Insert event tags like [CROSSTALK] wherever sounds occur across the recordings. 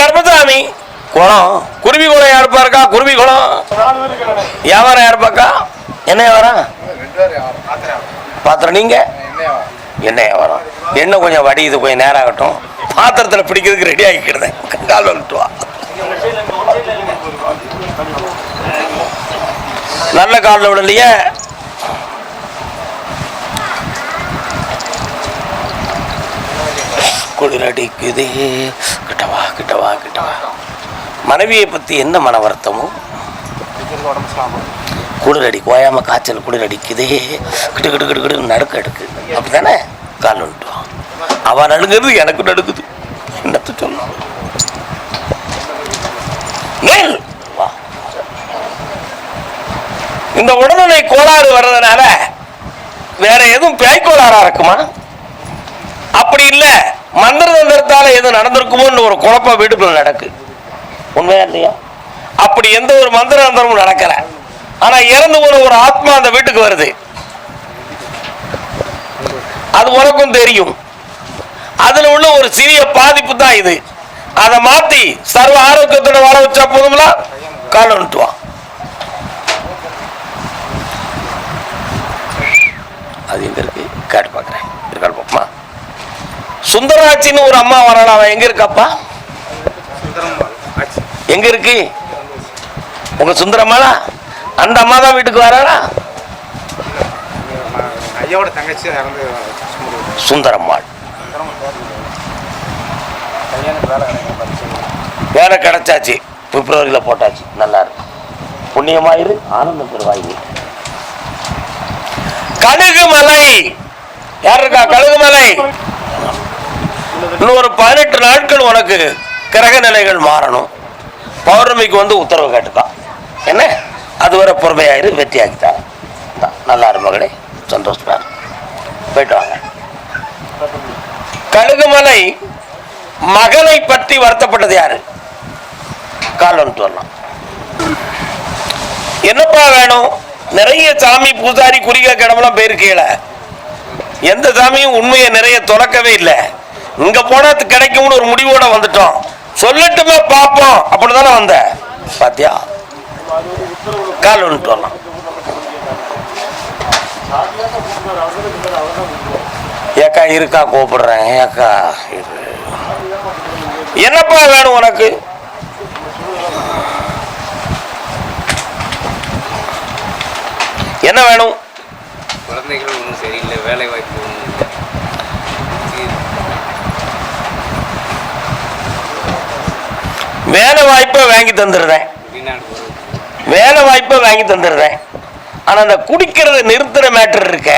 கர்மசாமி. குளம். குருவி குளம் யாருப்பா இருக்கா குருவி குளம். வியாபாரம் யாருப்பாக்கா என்ன வியாபாரம் பாத்திரம் நீங்க? என்ன வியாபாரம் என்ன கொஞ்சம் வடியுது கொஞ்சம் நேரம் ஆகட்டும் பாத்திரத்தில் பிடிக்கிறதுக்கு ரெடி ஆகிக்கிடுதேன் கால் வந்துட்டு வா. நல்ல காலில் விடலையே. குளிரடிக்குதே. கிட்டவா கிட்டவா மனைவியை பற்றி என்ன மன வருத்தமோ? குளிரடி கோயாம காய்ச்சல் குளிரடிக்குதே. கிட்டு கிட்டு கிட்டு கிட்டு நடுக்க எடுக்கு. அப்படிதானே கால் வந்துட்டோம் அவன் நடுங்கிறது எனக்கு நடுக்குது என்னத்த சொல்லலாம் மேல் வா. இந்த உடல்நிலை கோளாறு வர்றதுனால வேற எதுவும் பேய் கோளாறா இருக்குமா? அப்படி இல்ல. மந்திர எது நடந்திருக்குமோன்னு ஒரு குழப்பம் வீட்டுக்குள்ள நடக்கு. உண்மையா இல்லையா? அப்படி எந்த ஒரு மந்திரதந்திரமும் நடக்கல. ஆனா இறந்து போன ஒரு ஆத்மா அந்த வீட்டுக்கு வருது. அது உனக்கும் தெரியும். அதுல உள்ள ஒரு சிறிய பாதிப்பு தான் இது. அதை மாத்தி சர்வ ஆரோக்கியத்தோட வாழ வச்சா போதுங்களா கால் வந்துட்டு அது எங்க இருக்கு? காட்டு பார்க்குறேன். சுந்தராட்சின்னு ஒரு அம்மா வரலாம் அவன் எங்க இருக்காப்பா? எங்க இருக்கு? உங்க சுந்தரம்மாளா? அந்த அம்மா தான் வீட்டுக்கு வராளா? ஐயாவோட தங்கச்சி இறந்து சுந்தரம்மாள். வேலை கிடைச்சாச்சு. பிப்ரவரியில் போட்டாச்சு. நல்லா இருக்கு. புண்ணியமாயிரு ஆனந்தம் பெருவாயு கழுகுமலை. யார் இருக்கா? கழுகுமலை. இன்னும் ஒரு பதினெட்டு நாட்கள் உனக்கு கிரக நிலைகள் மாறணும். பௌர்ணமிக்கு வந்து உத்தரவு கேட்டுக்கான் என்ன? அதுவரை பொறுமையாயிரு வெற்றியாக்கிட்டா நல்லா இரு மகளே சந்தோஷமா போயிட்டு வாங்க. கழுகுமலை மகளை பற்றி வருத்தப்பட்டது யாரு? கால் வந்துட்டு வரலாம். என்னப்பா வேணும்? நிறைய சாமி பூசாரி குறிக கிடமெல்லாம் போயிருக்கீங்கள. எந்த சாமியும் உண்மையை நிறைய துறக்கவே இல்லை. இங்க போனா கிடைக்கும்னு ஒரு முடிவோட வந்துட்டோம். சொல்லட்டுமே பார்ப்போம். அப்படிதானே வந்த? பாத்தியா? கால் ஒன்று வரலாம் ஏக்கா இருக்கா கூப்பிடுறேன் ஏக்கா என்னப்பா வேணும் உனக்கு? என்ன வேணும்? குழந்தைகள் ஒன்றும் சரியில்லை. வேலை வாய்ப்பு ஒன்றும் இல்லை வேலை வாய்ப்பை வாங்கி தந்துடுறேன். வேலை வாய்ப்பை வாங்கி தந்துடுறேன். ஆனால் அந்த குடிக்கிறத நிறுத்துற மேட்டர் இருக்க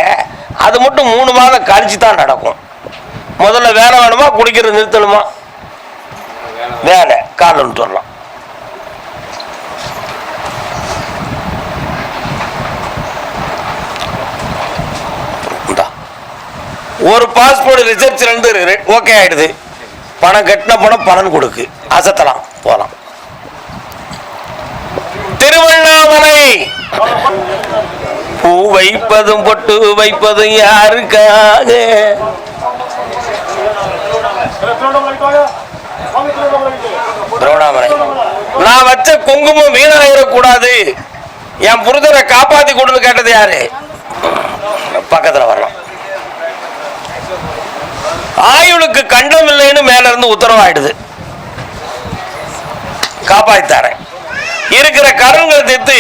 அது மட்டும் மூணு மாதம் கழிச்சு தான் நடக்கும். முதல்ல வேலை வேணுமா? குடிக்கிறது நிறுத்தணுமா? வேலை. வேலை சொல்லலாம் வரலாம் ஒரு பாஸ்போர்ட் ரிசர்ச் ரெண்டு ஓகே ஆயிடுது. பணம் கட்டின பணம் பலன் கொடுக்கு. அசத்தலாம். போலாம். திருவண்ணாமலை. பூ வைப்பதும் பொட்டு வைப்பதும் யாருக்காக? திருவண்ணாமலை. நான் வச்ச குங்குமம் வீணாயிடக்கூடாது. என் புரிதரை காப்பாத்தி கொடுன்னு கேட்டது யாரு? பக்கத்துல வரலாம். ஆயுளுக்கு கண்டம் இல்லைன்னு மேல இருந்து உத்தரவாயிடுது. காப்பாத்தித்தாரேன் இருக்கிற கடன்கள் தீர்த்து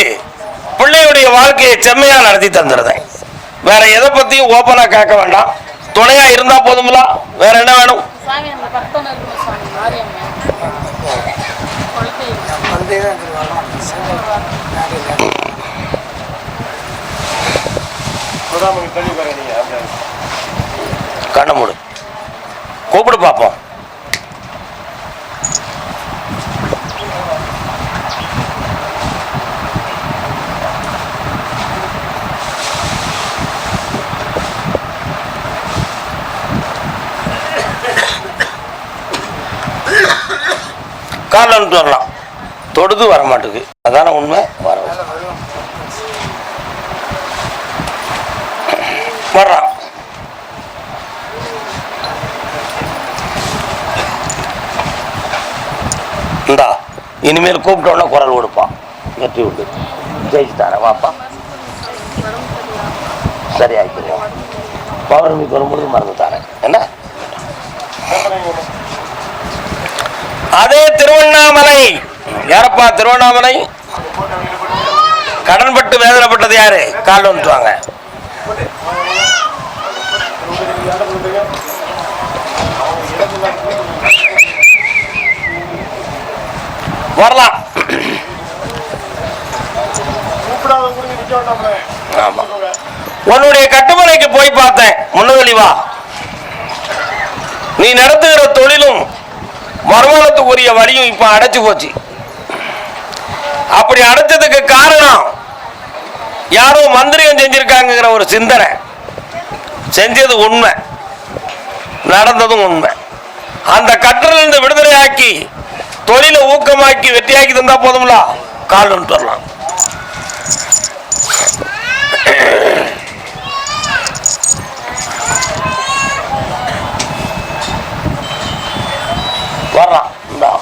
பிள்ளையுடைய வாழ்க்கையை செம்மையா நடத்தி தந்துடுறேன். வேற எதை பத்தியும் ஓப்பனா கேட்க வேண்டாம். துணையா இருந்தா போதுங்களா வேற என்ன வேணும்? கண்ணை மூடு. கூப்பிடு பார்ப்போம் காலில் வந்துட்டு வரலாம் தொடுது வர மாட்டேங்குது அதான உண்மை? வர வர்றான். இந்தா இனிமேல் கூப்பிட்டோன்னே குரல் கொடுப்பான். வெற்றி விட்டு ஜெயிச்சு தரேன் வாப்பா. சரி ஆயிடுவோம் பௌர்ணமிக்கு வரும்பொழுது மறந்து தரேன் என்ன? அதே திருவண்ணாமலை. யாரப்பா திருவண்ணாமலை? கடன்பட்டு வேதனைப்பட்டது யாரு? கால் வந்துட்டுவாங்க வரலாம். உன்னுடைய கட்டுமுறைக்கு போய் பார்த்தேன். முன்னவெளிவா நீ நடத்துகிற தொழிலும் வருமானத்துக்குரிய வழியும் இப்ப அடைச்சு போச்சு. அப்படி அடைச்சதுக்கு காரணம் யாரோ மந்திரியம் செஞ்சிருக்காங்கிற ஒரு சிந்தனை. செஞ்சது உண்மை. நடந்ததும் உண்மை. அந்த கற்றலிருந்து விடுதலையாக்கி தொழிலை ஊக்கமாக்கி வெற்றியாக்கி தந்தா போதும்ல? கால் வந்துட்டு வரலாம் இந்தா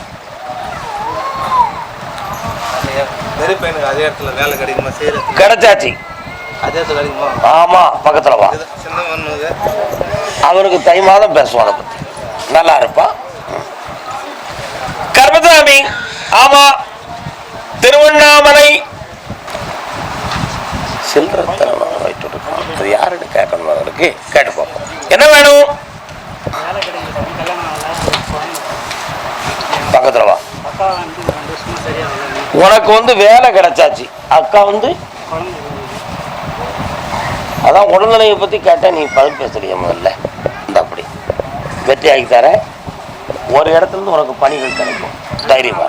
வெறுப்பு எனக்கு அதே இடத்துல வேலை கிடைக்குமா? செய்யறது கிடைச்சாச்சு. அதே இடத்துல கிடைக்குமா? ஆமா பக்கத்துல வா. இது சின்ன ஒன்று அவனுக்கு தை மாதம் பேசுவான் அதை நல்லா இருப்பான் கர்மசாமி ஆமா. திருவண்ணாமலை. சில்லறத்தனமான வயிற்று இருக்கான். அது யாருன்னு கேட்கணும் அவருக்கு? கேட்டு பார்ப்போம். என்ன வேணும் வேலை கிடைக்குது கல்யாணம் ஆகல பக்கத்துல வா அக்கா வந்து ரெண்டு வருஷமா சரியா வரல உனக்கு வந்து வேலை கிடைச்சாச்சு. அக்கா வந்து அதான் உடல்நிலையை பத்தி கேட்டால் நீ பதில் பேசுறிய முதல்ல. இந்த அப்படி. வெற்றி ஆகி தரேன் ஒரு இடத்துல இருந்து உனக்கு பணிகள் கிடைக்கும். தைரியமா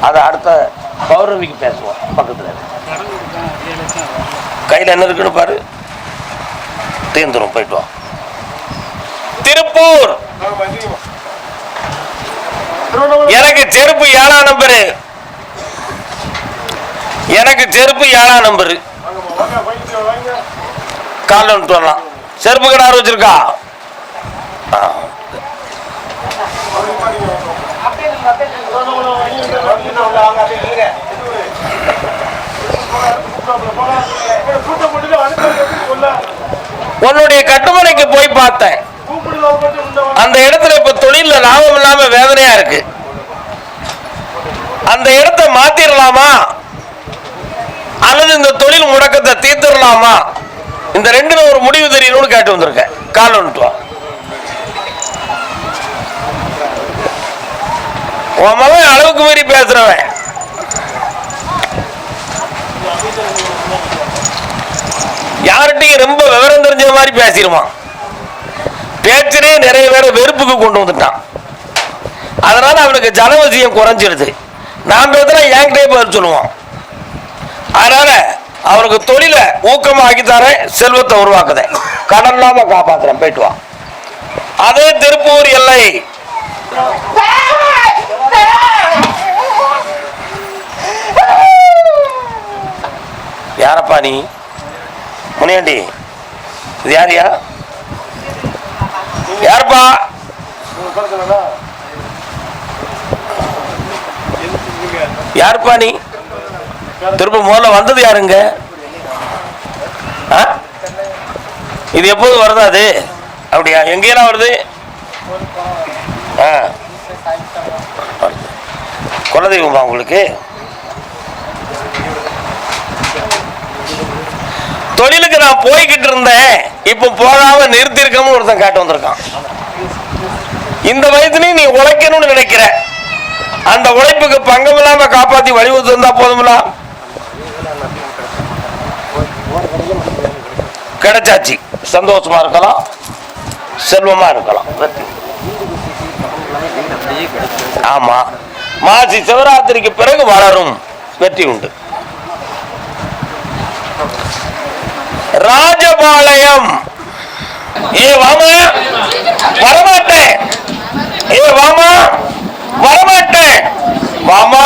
அதை அடுத்த பௌர்ணமிக்கு பேசுவோம் பக்கத்துல கையில் கையில என்ன இருக்குன்னு பாரு. தீர்ந்துரும் போயிட்டு வா. திருப்பூர். எனக்கு செருப்பு ஏழாம் நம்பரு எனக்கு செருப்பு ஏழாம் நம்பரு காலில் வந்துட்டு வரலாம். செருப்பு கடை யார் வச்சிருக்கா? உன்னுடைய கட்டுமனைக்கு போய் பார்த்தேன். அந்த இடத்துல இப்ப தொழில லாபம் இல்லாம வேதனையா இருக்கு. அந்த இடத்த மாத்திரலாமா? அல்லது இந்த தொழில் முடக்கத்தை தீர்த்திடலாமா? இந்த ரெண்டுல ஒரு முடிவு தெரியணும்னு கேட்டு வந்திருக்கேன். கால் ஒன்று உன் மகன் அளவுக்கு மீறி பேசுறவன். யார்கிட்டையும் ரொம்ப விவரம் தெரிஞ்ச மாதிரி பேசிடுவான். பேச்சிலே நிறைய பேரை வெறுப்புக்கு கொண்டு வந்துட்டான். அதனால அவனுக்கு ஜனவசியம் குறைஞ்சிருது. நான் பேசுனா என்கிட்டயே பதில் சொல்லுவான். அதனால அவனுக்கு தொழிலை ஊக்கமாக்கி தரேன் செல்வத்தை உருவாக்குதேன். கடன் இல்லாம காப்பாத்துறேன் போயிட்டு வா. அதே திருப்பூர் எல்லை. யாரப்பா நீ? முனியாண்டி இது யாரியா? யாருப்பா? யாருப்பா நீ? திரும்ப முதல்ல வந்தது யாருங்க? ஆ? இது எப்போது வருதா அது? அப்படியா? எங்கேயெல்லாம் வருது? ஆ. குலதெய்வமா உங்களுக்கு? தொழிலுக்கு நான் போய்கிட்டு இருந்தேன். இப்போ போகாம நிறுத்திருக்கோம்னு ஒருத்தன் காட்டு வந்திருக்கான். இந்த வயசுலயும் நீ உழைக்கணும்னு நினைக்கிற. அந்த உழைப்புக்கு பங்கம் இல்லாம காப்பாத்தி வழிவகுத்து வந்தா போதும்லாம் கிடைச்சாச்சு. சந்தோஷமா இருக்கலாம். செல்வமா இருக்கலாம். ஆமா. மாசி சிவராத்திரிக்கு பிறகு வளரும் வெற்றி உண்டு. ராஜபாளையம். ஏ வாமா. வரமாட்டேன். ஏ வாமா. வரமாட்டேன். வாமா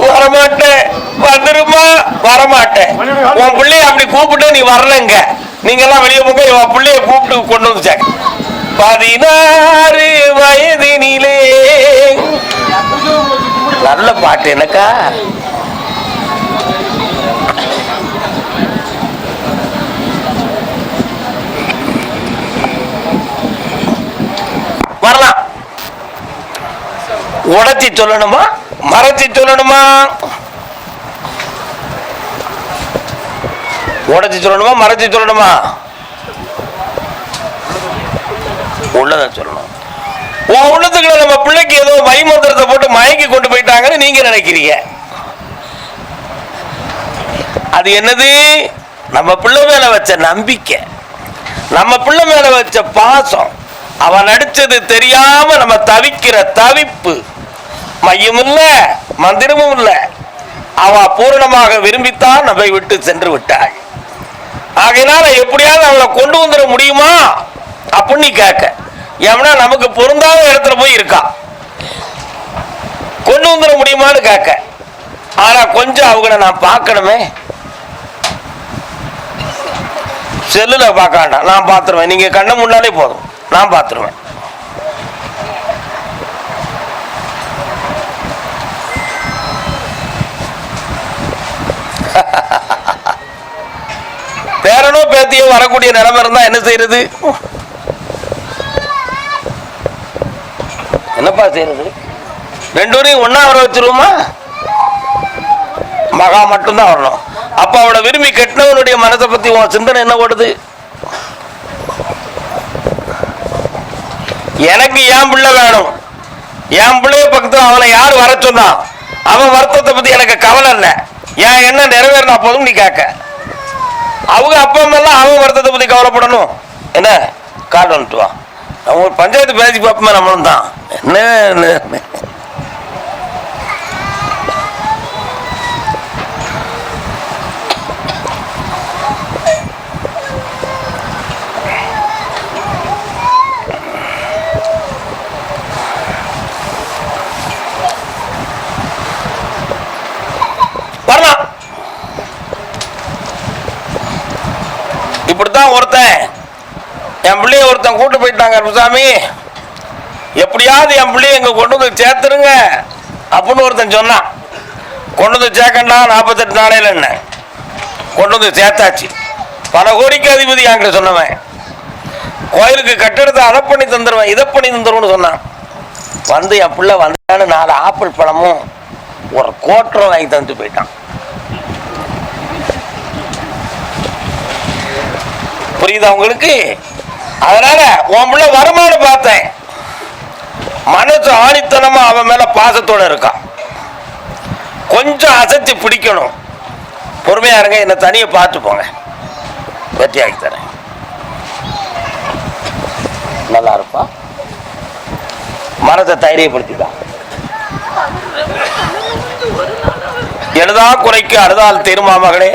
வரமாட்டேன். வந்துருமா. வரமாட்டேன். உன் பிள்ளைய அப்படி கூப்பிட்டு நீ வரலங்க. நீங்க எல்லாம் வெளியே போங்க உன் பிள்ளைய கூப்பிட்டு கொண்டு வந்துச்சாங்க பதினாறு வயதினிலே. நல்ல பாட்டு எனக்கா வரலாம். உடச்சி சொல்லணுமா? மறைச்சி சொல்லணுமா? உடச்சி சொல்லணுமா மறைச்சி சொல்லணுமா? உள்ளதை சொல்லணும். உன் உள்ளத்துக்குள்ள நம்ம பிள்ளைக்கு ஏதோ மைமந்திரத்தை போட்டு மயக்கி கொண்டு போயிட்டாங்கன்னு நீங்க நினைக்கிறீங்க. அது என்னது? நம்ம பிள்ளை மேல வச்ச நம்பிக்கை. நம்ம பிள்ளை மேல வச்ச பாசம். அவன் நடிச்சது தெரியாம நம்ம தவிக்கிற தவிப்பு. மையம் இல்ல மந்திரமும் இல்ல. அவ பூரணமாக விரும்பித்தான் நம்மை விட்டு சென்று விட்டாள். ஆகையினால எப்படியாவது அவளை கொண்டு வந்துட முடியுமா? அப்படின்னு நீ கேட்க. எவனா நமக்கு பொருந்தாத இடத்துல போய் இருக்கா. கொண்டு வந்துட முடியுமான்னு கேட்க. ஆனா கொஞ்சம் அவங்கள நான் பார்க்கணுமே. செல்லுல பார்க்க வேண்டாம். நான் பார்த்துருவேன். நீங்க கண்ண முன்னாலே போதும். நான் பார்த்துருவேன். பேரனோ [LAUGHS] எல்லாத்தையும் வரக்கூடிய நிலைமை இருந்தா என்ன செய்யறது? என்னப்பா செய்யறது? ரெண்டு ஒன்னா வர வச்சிருவோமா? மகா மட்டும்தான் வரணும். அப்ப அவனை விரும்பி கெட்டினவனுடைய மனசை பத்தி உன் சிந்தனை என்ன ஓடுது? எனக்கு என் பிள்ளை வேணும். என் பிள்ளைய பக்கத்தில் அவனை யார் வர சொன்னான் அவன் வருத்தத்தை பத்தி எனக்கு கவலை இல்லை. என் என்ன நிறைவேறினா போதும் நீ கேட்க. அவங்க அப்பா அம்மா அவங்க வருத்தத்தை பற்றி கவலைப்படணும். என்ன? கார்டு வந்துட்டு வா. நம்ம பஞ்சாயத்து பேசி பார்ப்போமே நம்மளும் தான். என்ன என்ன- வரலாம் அப்படித்தான் ஒருத்தன். என் பிள்ளைய ஒருத்தன் கூட்டு போயிட்டாங்க கருப்பசாமி எப்படியாவது என் பிள்ளைய இங்க கொண்டு வந்து சேர்த்துருங்க அப்படின்னு ஒருத்தன் சொன்னான். கொண்டு வந்து சேர்க்கண்டா நாற்பத்தெட்டு நாளையில என்ன? கொண்டு வந்து சேர்த்தாச்சு. பல கோடிக்கு அதிபதி என்கிட்ட சொன்னவன். கோயிலுக்கு கட்டிடத்தை அதை பண்ணி தந்துடுவேன் இதை பண்ணி தந்துருவேன்னு சொன்னான். வந்து என் பிள்ளை வந்தான்னு நாலு ஆப்பிள் பழமும் ஒரு கோட்டரும் வாங்கி தந்துட்டு போயிட்டான். புரியுதா உங்களுக்கு? அதனால உன் பிள்ளை வருமானு பார்த்தேன். மனசு ஆணித்தனமா அவன் மேல பாசத்தோட இருக்கான். கொஞ்சம் அசைச்சு பிடிக்கணும். பொறுமையா இருங்க என்ன தனியை பார்த்து போங்க. வெற்றியாகி ஆக்கி தரேன். நல்லா இருப்பா. மனத்தை தைரியப்படுத்திதான் எழுதா குறைக்கு அழுதால் தீருமா மகளே.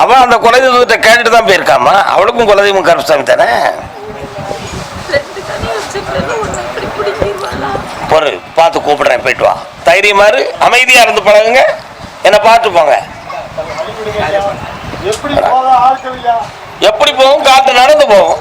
அவன் அந்த குலதெய்வத்தை கேட்டுட்டு தான் போயிருக்காமா? அவளுக்கும் குலதெய்வம் கருப்பசாமி தானே? பொறு பார்த்து கூப்பிடுறேன் போயிட்டு வா. தைரியமா இரு அமைதியா இருந்து பழகுங்க. என்னை பார்த்து போங்க. எப்படி போகும்? காத்து நடந்து போகும்.